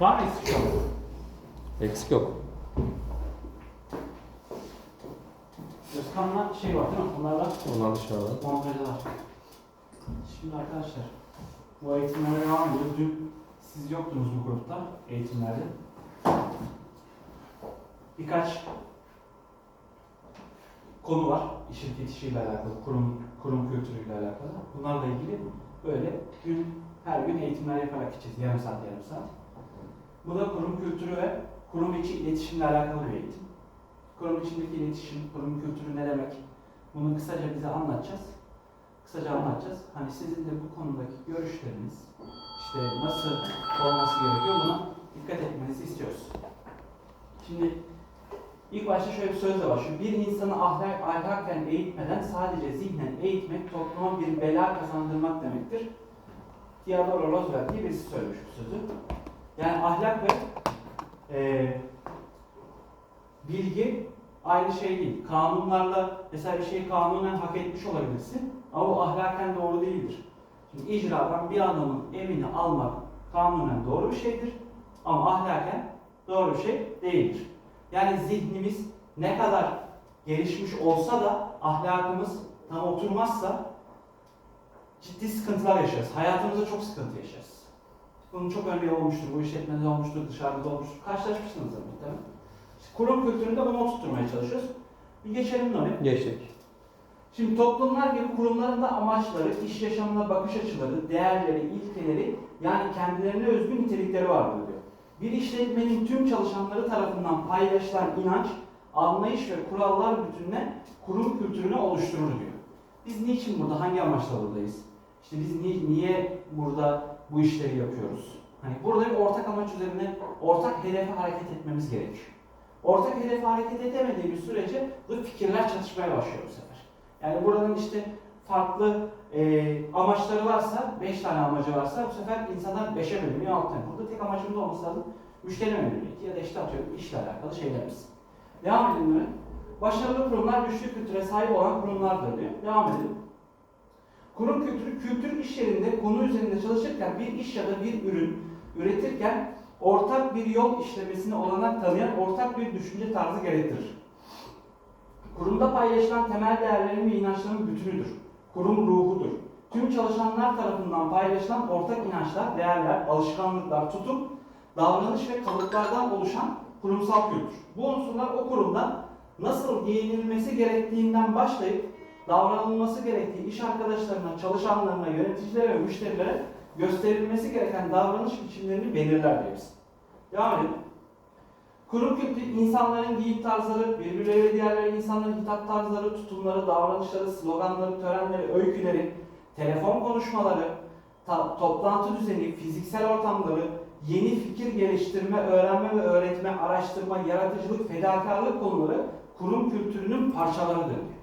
Var mı eksik yok? Eksik yok. Özkan'la şey var değil mi? Bunlarla Onlar dışarıda. montajlar. Şimdi arkadaşlar bu eğitimlere devam ediyoruz. Dün siz yoktunuz bu grupta eğitimlerde. Birkaç konu var. Şirket işiyle alakalı, kurum kurum kültürüyle alakalı. Bunlarla ilgili böyle gün her gün eğitimler yaparak gideceğiz. Yarım saat, yarım saat. Bu da kurum kültürü ve kurum içi iletişimle alakalı bir eğitim. Kurum içindeki iletişim, kurum kültürü ne demek? Bunu kısaca bize anlatacağız. Kısaca anlatacağız. Hani sizin de bu konudaki görüşleriniz, işte nasıl olması gerekiyor buna dikkat etmenizi istiyoruz. Şimdi ilk başta şöyle bir sözle başlıyor. Bir insanı ahlak, ahlaken eğitmeden sadece zihnen eğitmek topluma bir bela kazandırmak demektir. Theodore Roosevelt diye birisi söylemiş bu sözü. Yani ahlak ve eee bilgi aynı şey değil. Kanunlarla mesela bir şeyi kanunen hak etmiş olabilirsin ama bu ahlaken doğru değildir. Şimdi icradan bir adamın evini almak kanunen doğru bir şeydir ama ahlaken doğru bir şey değildir. Yani zihnimiz ne kadar gelişmiş olsa da ahlakımız tam oturmazsa ciddi sıkıntılar yaşarız. Hayatımızda çok sıkıntı yaşarız. Bunun çok örneği olmuştur. Bu işletmede olmuştur, dışarıda olmuştur. Karşılaşmışsınızdır muhtemelen. İşte kurum kültüründe bunu oturtmaya çalışıyoruz. Bir geçelim oraya. Geçtik. Şimdi toplumlar gibi kurumların da amaçları, iş yaşamına bakış açıları, değerleri, ilkeleri yani kendilerine özgü nitelikleri vardır diyor. Bir işletmenin tüm çalışanları tarafından paylaşılan inanç, anlayış ve kurallar bütününe kurum kültürünü oluşturur diyor. Biz niçin burada, hangi amaçla buradayız? İşte biz ni- niye burada bu işleri yapıyoruz? Hani burada bir ortak amaç üzerine, ortak hedefe hareket etmemiz gerekiyor. Ortak hedefe hareket edemediğimiz sürece bu fikirler çatışmaya başlıyor bu sefer. Yani buranın işte farklı e, amaçları varsa, 5 tane amacı varsa bu sefer insanlar 5'e bölünüyor, 6 tane. Burada tek amacımız olması lazım. Müşteri memnuniyeti ya da işte atıyorum işle alakalı şeylerimiz. Devam edelim böyle. Başarılı kurumlar güçlü kültüre sahip olan kurumlardır diyor. Devam edelim. Kurum kültürü, kültür iş yerinde konu üzerinde çalışırken bir iş ya da bir ürün üretirken ortak bir yol işlemesine olanak tanıyan ortak bir düşünce tarzı gerektirir. Kurumda paylaşılan temel değerlerin ve inançların bütünüdür. Kurum ruhudur. Tüm çalışanlar tarafından paylaşılan ortak inançlar, değerler, alışkanlıklar, tutum, davranış ve kalıplardan oluşan kurumsal kültür. Bu unsurlar o kurumda nasıl giyinilmesi gerektiğinden başlayıp davranılması gerektiği iş arkadaşlarına, çalışanlarına, yöneticilere ve müşterilere gösterilmesi gereken davranış biçimlerini belirler diyoruz. Devam edelim. Kurum kültürü insanların giyim tarzları, birbirleriyle diğerleri insanların hitap tarzları, tutumları, davranışları, sloganları, törenleri, öyküleri, telefon konuşmaları, toplantı düzeni, fiziksel ortamları, yeni fikir geliştirme, öğrenme ve öğretme, araştırma, yaratıcılık, fedakarlık konuları kurum kültürünün parçalarıdır diyor.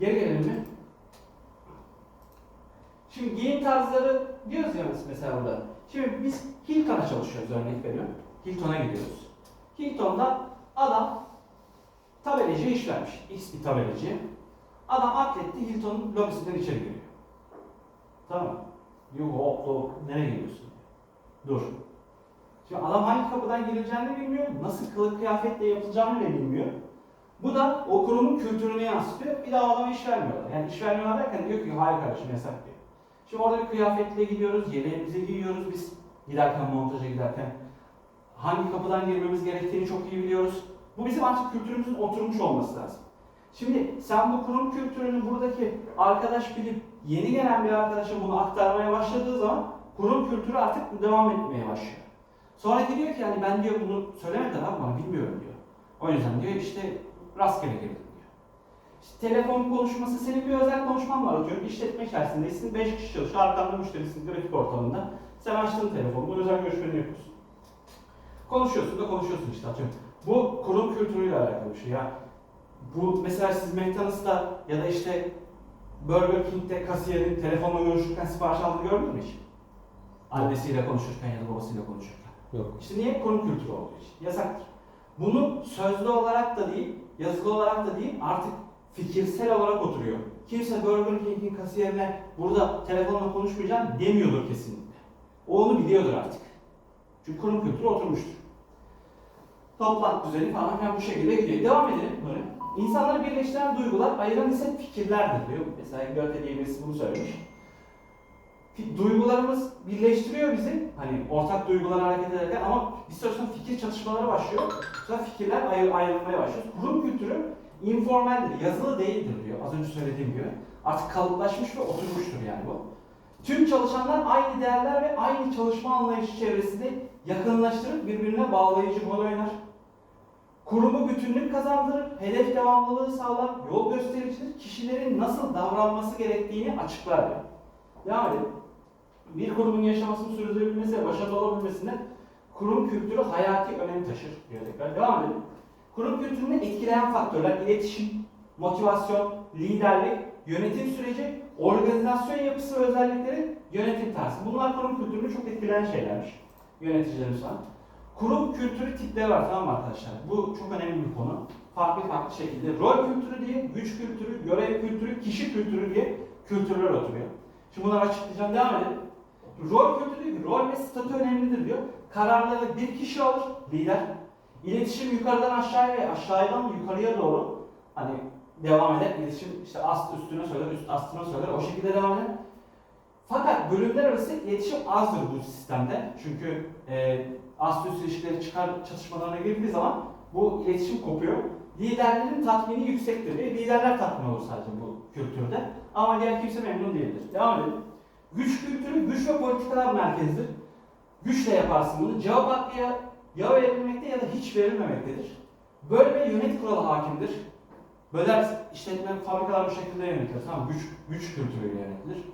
Geri gelelim mi? Şimdi giyim tarzları diyoruz ya mesela burada. Şimdi biz Hilton'a çalışıyoruz örnek veriyorum. Hilton'a gidiyoruz. Hilton'da adam tabelacı iş vermiş. X bir tabelacı. Adam akletti Hilton'un lobisinden içeri giriyor. Tamam. Diyor hop hop nereye gidiyorsun? Dur. Şimdi adam hangi kapıdan girileceğini bilmiyor. Nasıl kılık kıyafetle yapılacağını bile bilmiyor. Bu da o kurumun kültürünü yansıtıyor. Bir daha adama iş vermiyorlar. Yani iş vermiyorlar derken diyor ki hayır kardeşim yasak diyor. Şimdi orada bir kıyafetle gidiyoruz, yeleğimizi giyiyoruz biz giderken, montaja giderken. Hangi kapıdan girmemiz gerektiğini çok iyi biliyoruz. Bu bizim artık kültürümüzün oturmuş olması lazım. Şimdi sen bu kurum kültürünü buradaki arkadaş bilip yeni gelen bir arkadaşa bunu aktarmaya başladığı zaman kurum kültürü artık devam etmeye başlıyor. Sonraki diyor ki yani ben diyor bunu söylemediler abi bana bilmiyorum diyor. O yüzden diyor işte rastgele diyor. İşte telefon konuşması senin bir özel konuşman var atıyorum. İşletme içerisindesin 5 kişi çalışıyor. Arkanda müşterisin grafik ortamında. Sen açtın telefonu. Bu özel görüşmeni yapıyorsun. Konuşuyorsun da konuşuyorsun işte atıyorum. Bu kurum kültürüyle alakalı bir şey ya. Bu mesela siz McDonald's'ta ya da işte Burger King'de kasiyerin telefonla görüşürken sipariş aldığını gördün mü hiç? Annesiyle konuşurken ya da babasıyla konuşurken. Yok. İşte niye? Kurum kültürü olduğu için. Yasaktır. Bunu sözlü olarak da değil, yazılı olarak da değil, artık fikirsel olarak oturuyor. Kimse Burger King'in kasiyerine burada telefonla konuşmayacağım demiyordur kesinlikle. O onu biliyordur artık. Çünkü kurum kültürü oturmuştur. Toplantı düzeni falan filan bu şekilde gidiyor. Devam edelim böyle. İnsanları birleştiren duygular, ayıran ise fikirlerdir diyor. Mesela Goethe diye birisi bunu söylemiş. Duygularımız birleştiriyor bizi. Hani ortak duygular hareket ederken ama sonra fikir çatışmaları başlıyor. Sonra fikirler ayrı, ayrılmaya başlıyor. Kurum kültürü informaldir, yazılı değildir diyor. Az önce söylediğim gibi. Artık kalıplaşmış ve oturmuştur yani bu. Tüm çalışanlar aynı değerler ve aynı çalışma anlayışı çevresinde yakınlaştırıp birbirine bağlayıcı rol oynar. Kurumu bütünlük kazandırır, hedef devamlılığı sağlar, yol göstericidir, kişilerin nasıl davranması gerektiğini açıklar. Devam edelim. Bir kurumun yaşamasını sürdürebilmesi ve başarılı olabilmesinde kurum kültürü hayati önem taşır diyor tekrar. Devam edelim. Kurum kültürünü etkileyen faktörler iletişim, motivasyon, liderlik, yönetim süreci, organizasyon yapısı ve özellikleri, yönetim tarzı. Bunlar kurum kültürünü çok etkileyen şeylermiş. Yöneticilerimiz var. Kurum kültürü tipleri var tamam mı arkadaşlar? Bu çok önemli bir konu. Farklı farklı şekilde rol kültürü diye, güç kültürü, görev kültürü, kişi kültürü diye kültürler oturuyor. Şimdi bunları açıklayacağım. Devam edelim. Rol kültürü diyor ki rol ve statü önemlidir diyor. Kararları bir kişi alır, lider. İletişim yukarıdan aşağıya ve aşağıdan yukarıya doğru hani devam eder. İletişim işte ast üstüne söyler, üst astına söyler. O şekilde devam eder. Fakat bölümler arası iletişim azdır bu sistemde. Çünkü e, ast üst ilişkileri çıkar çatışmalarına girdiği zaman bu iletişim kopuyor. Liderlerin tatmini yüksektir. ve liderler tatmin olur sadece bu kültürde. Ama diğer kimse memnun değildir. Devam edelim. Güç kültürü güç ve politikalar merkezidir. Güçle yaparsın bunu. Cevap hakkı ya, ya verilmekte ya da hiç verilmemektedir. Böl ve yönet kuralı hakimdir. Böler işletme fabrikalar bu şekilde yönetilir. Tamam güç, güç kültürüyle yönetilir.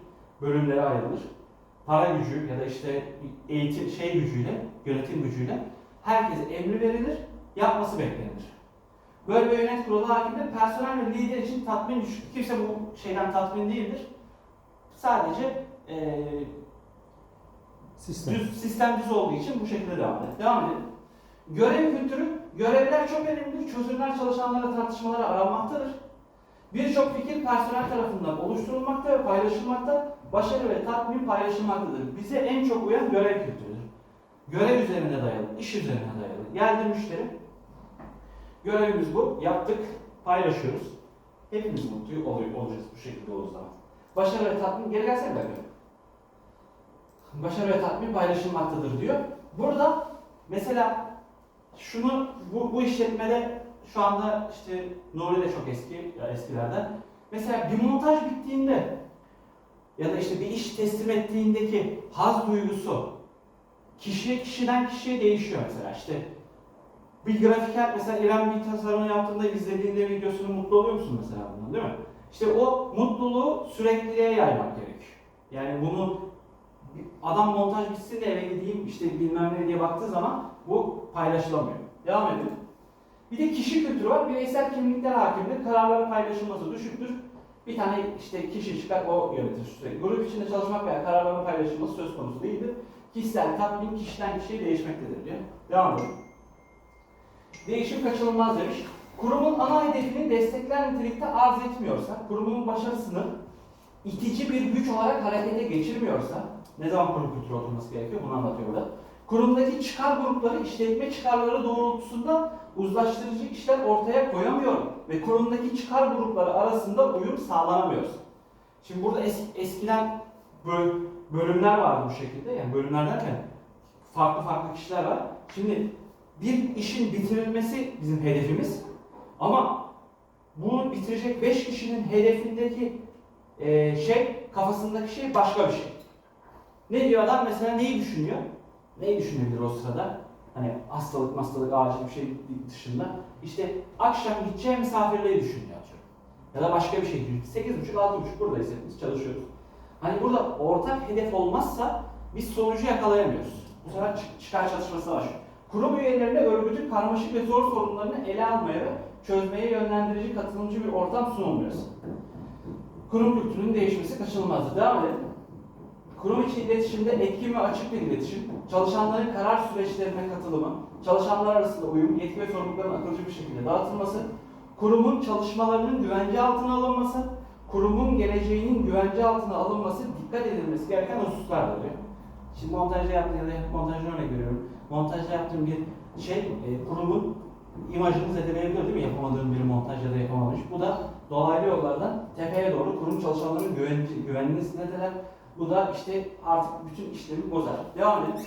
Bölümlere ayrılır. Para gücü ya da işte eğitim şey gücüyle, yönetim gücüyle herkese emri verilir, yapması beklenir. Böyle bir yönet kurulu hakimde personel ve lider için tatmin düşük. Kimse bu şeyden tatmin değildir. Sadece eee Sistem. Düz, sistem düz olduğu için bu şekilde devam edelim. Devam edelim. Görev kültürü, görevler çok önemlidir. Çözümler çalışanlara tartışmalara aranmaktadır. Birçok fikir personel tarafından oluşturulmakta ve paylaşılmakta, başarı ve tatmin paylaşılmaktadır. Bize en çok uyan görev kültürüdür. Görev üzerine dayalı, iş üzerine dayalı. Geldi müşteri, görevimiz bu, yaptık, paylaşıyoruz. Hepimiz mutlu oluyor, olacağız bu şekilde olduğu zaman. Başarı ve tatmin, geri gelsene dakika başarı ve tatmin paylaşılmaktadır diyor. Burada mesela şunu bu, bu işletmede şu anda işte Nuri de çok eski ya eskilerden. Mesela bir montaj bittiğinde ya da işte bir iş teslim ettiğindeki haz duygusu kişi kişiden kişiye değişiyor mesela işte bir grafiker mesela İrem bir tasarımını yaptığında izlediğinde videosunu mutlu oluyor musun mesela bundan değil mi? İşte o mutluluğu sürekliliğe yaymak gerekiyor. Yani bunu adam montaj bitsin de eve gideyim işte bilmem ne diye baktığı zaman bu paylaşılamıyor. Devam edelim. Bir de kişi kültürü var. Bireysel kimlikler hakimdir. Kararların paylaşılması düşüktür. Bir tane işte kişi çıkar o yönetir sürekli. Grup içinde çalışmak veya kararların paylaşılması söz konusu değildir. Kişisel tatmin kişiden kişiye değişmektedir diyor. Devam edelim. Değişim kaçınılmaz demiş. Kurumun ana hedefini destekler nitelikte arz etmiyorsa, kurumun başarısını itici bir güç olarak harekete geçirmiyorsa, ne zaman kurum kültürü oturması gerekiyor bunu anlatıyor burada. Kurumdaki çıkar grupları işletme çıkarları doğrultusunda uzlaştırıcı işler ortaya koyamıyor ve kurumdaki çıkar grupları arasında uyum sağlanamıyor. Şimdi burada es- eskiden böl- bölümler vardı bu şekilde yani bölümler derken farklı farklı kişiler var. Şimdi bir işin bitirilmesi bizim hedefimiz ama bunu bitirecek 5 kişinin hedefindeki e, şey kafasındaki şey başka bir şey. Ne diyor adam mesela neyi düşünüyor? Neyi düşünebilir o sırada? Hani hastalık, hastalık, acil bir şey dışında. İşte akşam gideceği misafirliği düşünüyor atıyorum. Ya da başka bir şey düşünüyor. 8.30, 6.30 buradayız hepimiz çalışıyoruz. Hani burada ortak hedef olmazsa biz sonucu yakalayamıyoruz. Bu sefer çı- çıkar çalışması başlıyor. Kurum üyelerine örgütün karmaşık ve zor sorunlarını ele almaya ve çözmeye yönlendirici katılımcı bir ortam sunulmuyor. Kurum kültürünün değişmesi kaçınılmazdır. Devam edelim. Kurum içi iletişimde etkin ve açık bir iletişim, çalışanların karar süreçlerine katılımı, çalışanlar arasında uyum, yetki ve sorumlulukların akılcı bir şekilde dağıtılması, kurumun çalışmalarının güvence altına alınması, kurumun geleceğinin güvence altına alınması dikkat edilmesi gereken hususlardır. Şimdi montajda yaptığım ya da montajda örnek veriyorum. Montajda yaptığım bir şey e, kurumun imajını zedeleyebilir değil mi? Yapamadığım bir montaj ya da yapamamış. Bu da dolaylı yollardan tepeye doğru kurum çalışanlarının güven, güvenliğini zedeler. Bu da işte artık bütün işlemi bozar. Devam edelim.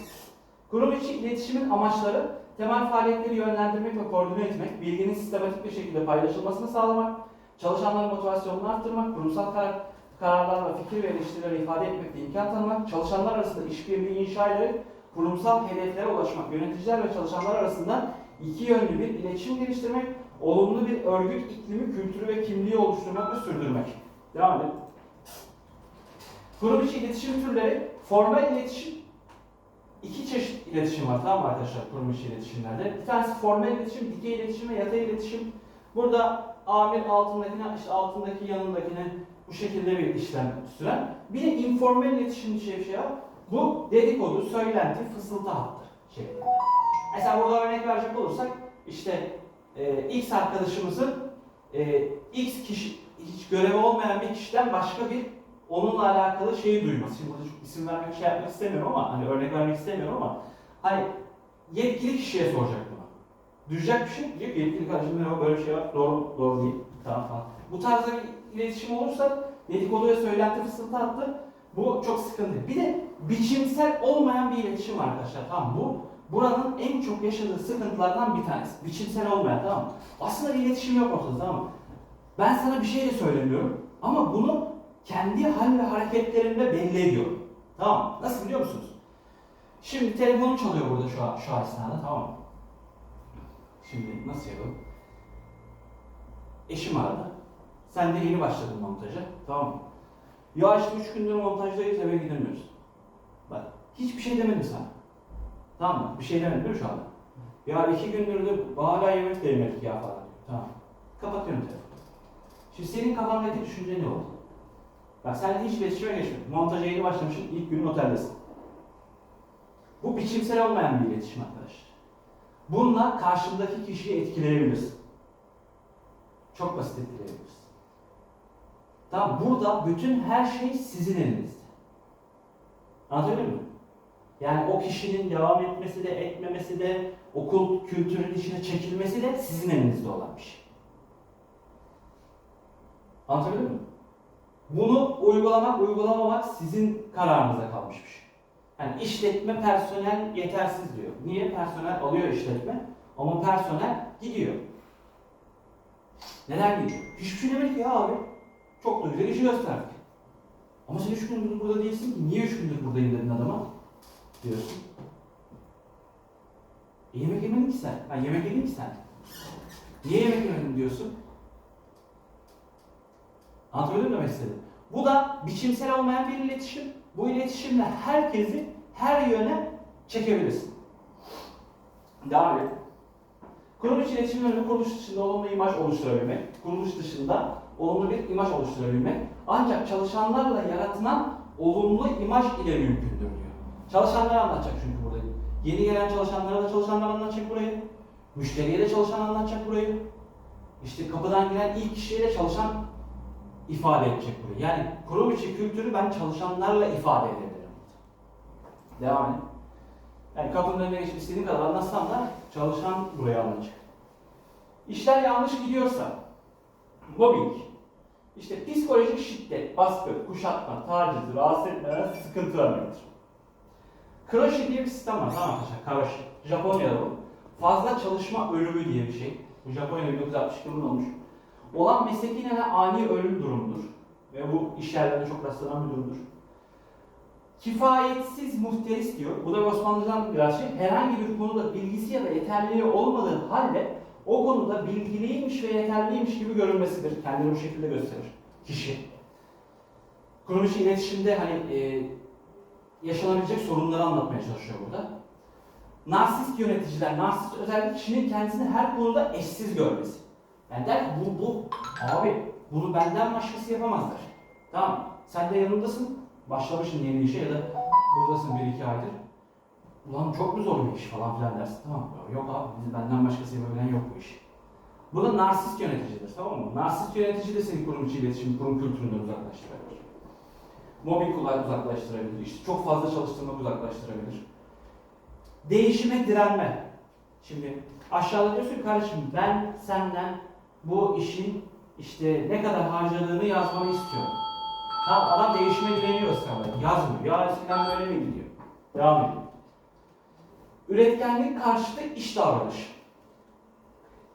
Kurum içi iletişimin amaçları temel faaliyetleri yönlendirmek ve koordine etmek, bilginin sistematik bir şekilde paylaşılmasını sağlamak, çalışanların motivasyonunu arttırmak, kurumsal karar, kararlarla fikir ve eleştirileri ifade etmekte imkan tanımak, çalışanlar arasında işbirliği inşa ederek kurumsal hedeflere ulaşmak, yöneticiler ve çalışanlar arasında iki yönlü bir iletişim geliştirmek, olumlu bir örgüt iklimi, kültürü ve kimliği oluşturmak ve sürdürmek. Devam edelim. Kurum içi iletişim türleri, formal iletişim, iki çeşit iletişim var tamam mı arkadaşlar kurum içi iletişimlerde. Bir tanesi formal iletişim, dikey iletişim ve yatay iletişim. Burada amir altındakine, işte altındaki yanındakine bu şekilde bir işlem süren. Bir de informal iletişim diye bir şey var. Bu dedikodu, söylenti, fısıltı hattı şeklinde. Mesela burada örnek verecek olursak işte e, X arkadaşımızın e, X kişi hiç görevi olmayan bir kişiden başka bir onunla alakalı şeyi duyması. Şimdi burada çok isim vermek şey yapmak istemiyorum ama hani örnek vermek istemiyorum ama hani yetkili kişiye soracak bunu. Duyacak bir şey diyor ki yetkili kardeşim merhaba böyle bir şey var. Doğru, doğru değil. Tamam falan. Bu tarzda bir iletişim olursa dedikodu ve söylenti fısıltı hattı bu çok sıkıntı. Bir de biçimsel olmayan bir iletişim arkadaşlar. Tamam bu buranın en çok yaşadığı sıkıntılardan bir tanesi. Biçimsel olmayan tamam mı? Aslında bir iletişim yok ortada tamam mı? Ben sana bir şey de söylemiyorum ama bunu kendi hal ve hareketlerimle belli ediyorum. Tamam mı? Nasıl biliyor musunuz? Şimdi telefonum çalıyor burada şu, an, şu esnada tamam mı? Şimdi nasıl yapalım? Eşim aradı. Sen de yeni başladın montaja. Tamam mı? Ya işte üç gündür montajdayız eve gidemiyoruz. Bak hiçbir şey demedim sana. Tamam mı? Bir şey demedim değil şu anda? Ya iki gündür de hala yemek de yemedik ya falan. Tamam. Kapatıyorum telefonu. Şimdi senin kafandaki düşünce ne oldu? Bak sen hiç iletişime geçmedin. Montaja yeni başlamışsın, ilk günün oteldesin. Bu biçimsel olmayan bir iletişim arkadaşlar. Bununla karşındaki kişiyi etkileyebilirsin. Çok basit etkileyebilirsin. Tamam burada bütün her şey sizin elinizde. Anlatabiliyor muyum? Yani o kişinin devam etmesi de etmemesi de okul kültürünün içine çekilmesi de sizin elinizde olan bir şey. Anlatabiliyor muyum? Bunu uygulamak, uygulamamak sizin kararınıza kalmış bir şey. Yani işletme personel yetersiz diyor. Niye? Personel alıyor işletme ama personel gidiyor. Neden gidiyor? Hiçbir şey demedik ya abi. Çok da güzel işi gösterdik. Ama sen üç gündür burada değilsin ki. Niye üç gündür buradayım dedin adama? Diyorsun. E, yemek yemedin ki sen. Ben yemek yedim ki sen. Niye yemek yemedin diyorsun? Anlatabildim demek istedim? Bu da biçimsel olmayan bir iletişim. Bu iletişimle herkesi her yöne çekebilirsin. Devam edelim. Kurum içi iletişimlerini kuruluş dışında olumlu imaj oluşturabilmek, kuruluş dışında olumlu bir imaj oluşturabilmek ancak çalışanlarla yaratılan olumlu imaj ile diyor. Çalışanlar anlatacak çünkü burada. Yeni gelen çalışanlara da çalışanlar anlatacak burayı. Müşteriye de çalışan anlatacak burayı. İşte kapıdan giren ilk kişiye de çalışan ifade edecek burayı. Yani kurum içi kültürü ben çalışanlarla ifade edebilirim. Devam edelim. Yani kapının önüne geçip istediğim kadar anlatsam da çalışan burayı anlayacak. İşler yanlış gidiyorsa, mobbing, işte psikolojik şiddet, baskı, kuşatma, taciz, rahatsız etme, sıkıntı vermektir. Kroşe diye bir sistem var tamam arkadaşlar, Kroşe. Japonya'da. Fazla çalışma ölümü diye bir şey. Bu Japonya'da 1962 yılında olmuş. Olan mesleki neden ani ölüm durumudur. Ve bu iş yerlerinde çok rastlanan bir durumdur. Kifayetsiz muhteris diyor. Bu da Osmanlıcadan biraz şey. Herhangi bir konuda bilgisi ya da yeterliliği olmadığı halde o konuda bilgiliymiş ve yeterliymiş gibi görünmesidir. Kendini bu şekilde gösterir kişi. Kurum içi iletişimde hani e, yaşanabilecek sorunları anlatmaya çalışıyor burada. Narsist yöneticiler, narsist özellik kişinin kendisini her konuda eşsiz görmesi. Yani der ki bu, bu, abi bunu benden başkası yapamazlar. Tamam, sen de yanındasın, başlamışsın yeni işe ya da buradasın bir iki aydır. Ulan çok mu zor bir iş falan filan dersin. Tamam, yok abi biz benden başkası yapabilen yok bu iş. Bu da narsist yöneticidir tamam mı? Narsist yönetici de seni kurum içi iletişim, kurum kültüründen uzaklaştırır. Mobbing uzaklaştırabilir. İşte çok fazla çalıştırmak uzaklaştırabilir. Değişime direnme. Şimdi aşağıda diyorsun ki kardeşim ben senden bu işin işte ne kadar harcadığını yazmanı istiyorum. Tamam adam değişime direniyor ısrarla. Yazmıyor. Ya eskiden böyle miydi diyor. Devam ediyor. Üretkenlik karşıtı iş davranışı.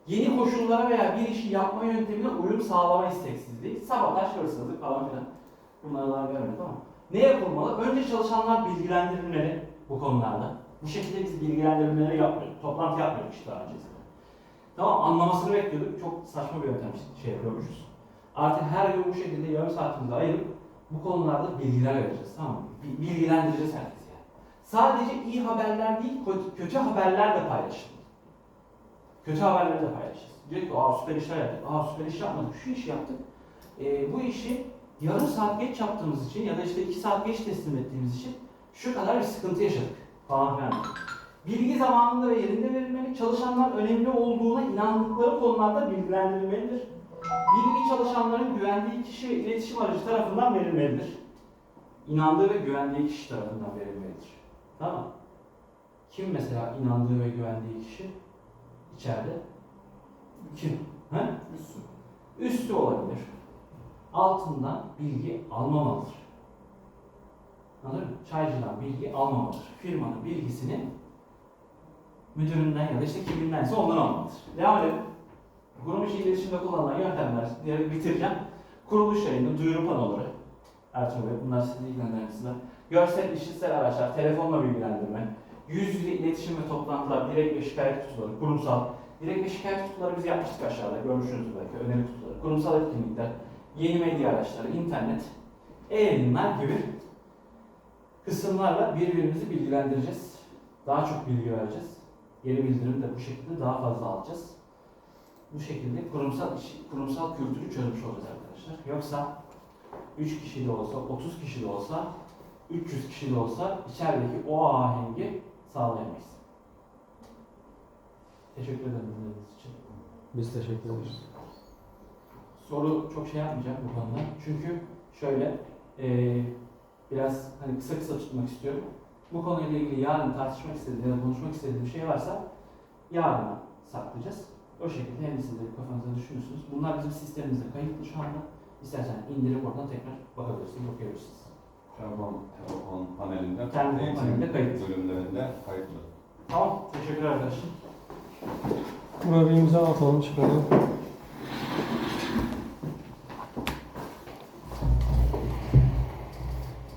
Yeni koşullara veya bir işi yapma yöntemine uyum sağlama isteksizliği, sabotaj, hırsızlık falan filan. Bunları daha görmedik ama. Ne yapılmalı? Önce çalışanlar bilgilendirilmeli bu konularda. Bu şekilde biz bilgilendirmeleri yapmıyorduk. Toplantı yapmıyorduk işte daha öncesinde. Tamam anlamasını bekliyorduk. Çok saçma bir yöntem şey yapıyormuşuz. Artık her gün bu şekilde yarım saatimizi ayırıp bu konularda bilgiler vereceğiz. Tamam mı? Bi- Bilgilendireceğiz herkesi yani. Sadece iyi haberler değil, kötü, haberler de paylaşılır. Kötü haberleri de paylaşacağız. Diyor ki aa süper işler yaptık, aa süper iş yapmadık, şu işi yaptık. Ee, bu işi yarım saat geç yaptığımız için ya da işte iki saat geç teslim ettiğimiz için şu kadar bir sıkıntı yaşadık falan filan. Bilgi zamanında ve yerinde verilmeli, çalışanlar önemli olduğuna inandıkları konularda bilgilendirilmelidir. Bilgi çalışanların güvendiği kişi ve iletişim aracı tarafından verilmelidir. İnandığı ve güvendiği kişi tarafından verilmelidir. Tamam? Kim mesela inandığı ve güvendiği kişi içeride? Kim? He? Üstü. Üstü olabilir. Altından bilgi almamalıdır. Anladın mı? Çaycıdan bilgi almamalıdır. Firmanın bilgisini müdüründen ya da işte kimindense ondan almalıdır. Devam edelim. Kurum içi iletişimde kullanılan yöntemler diye bitireceğim. Kuruluş yayını, duyuru panoları. Ertuğrul Bey, bunlar sizi ilgilendirenizler. Görsel, işitsel araçlar, telefonla bilgilendirme, yüz yüze iletişim ve toplantılar, direkt ve şikayet kutuları, kurumsal. Direkt ve şikayet kutuları biz yapmıştık aşağıda, görmüşsünüz belki, öneri kutuları, kurumsal etkinlikler, yeni medya araçları, internet, e-yayınlar gibi kısımlarla birbirimizi bilgilendireceğiz. Daha çok bilgi vereceğiz. Geri bildirim de bu şekilde daha fazla alacağız. Bu şekilde kurumsal iş, kurumsal kültürü çözmüş olacağız arkadaşlar. Yoksa 3 kişi de olsa, 30 kişi de olsa, 300 kişi de olsa içerideki o ahengi sağlayamayız. Teşekkür ederim dinlediğiniz için. Biz teşekkür ederiz. Soru çok şey yapmayacağım bu konuda. Çünkü şöyle eee, biraz hani kısa kısa tutmak istiyorum. Bu konuyla ilgili yarın tartışmak istediğim ya da konuşmak istediğim bir şey varsa yarına saklayacağız. O şekilde hem siz de kafanızda düşünürsünüz. Bunlar bizim sistemimizde kayıtlı şu anda. İstersen indirip oradan tekrar bakabilirsiniz, okuyabilirsiniz. Telefon, telefon panelinde, Telefon panelinde kayıt. bölümlerinde kayıtlı. Tamam, teşekkür arkadaşlar. Buna bir imza atalım çıkalım.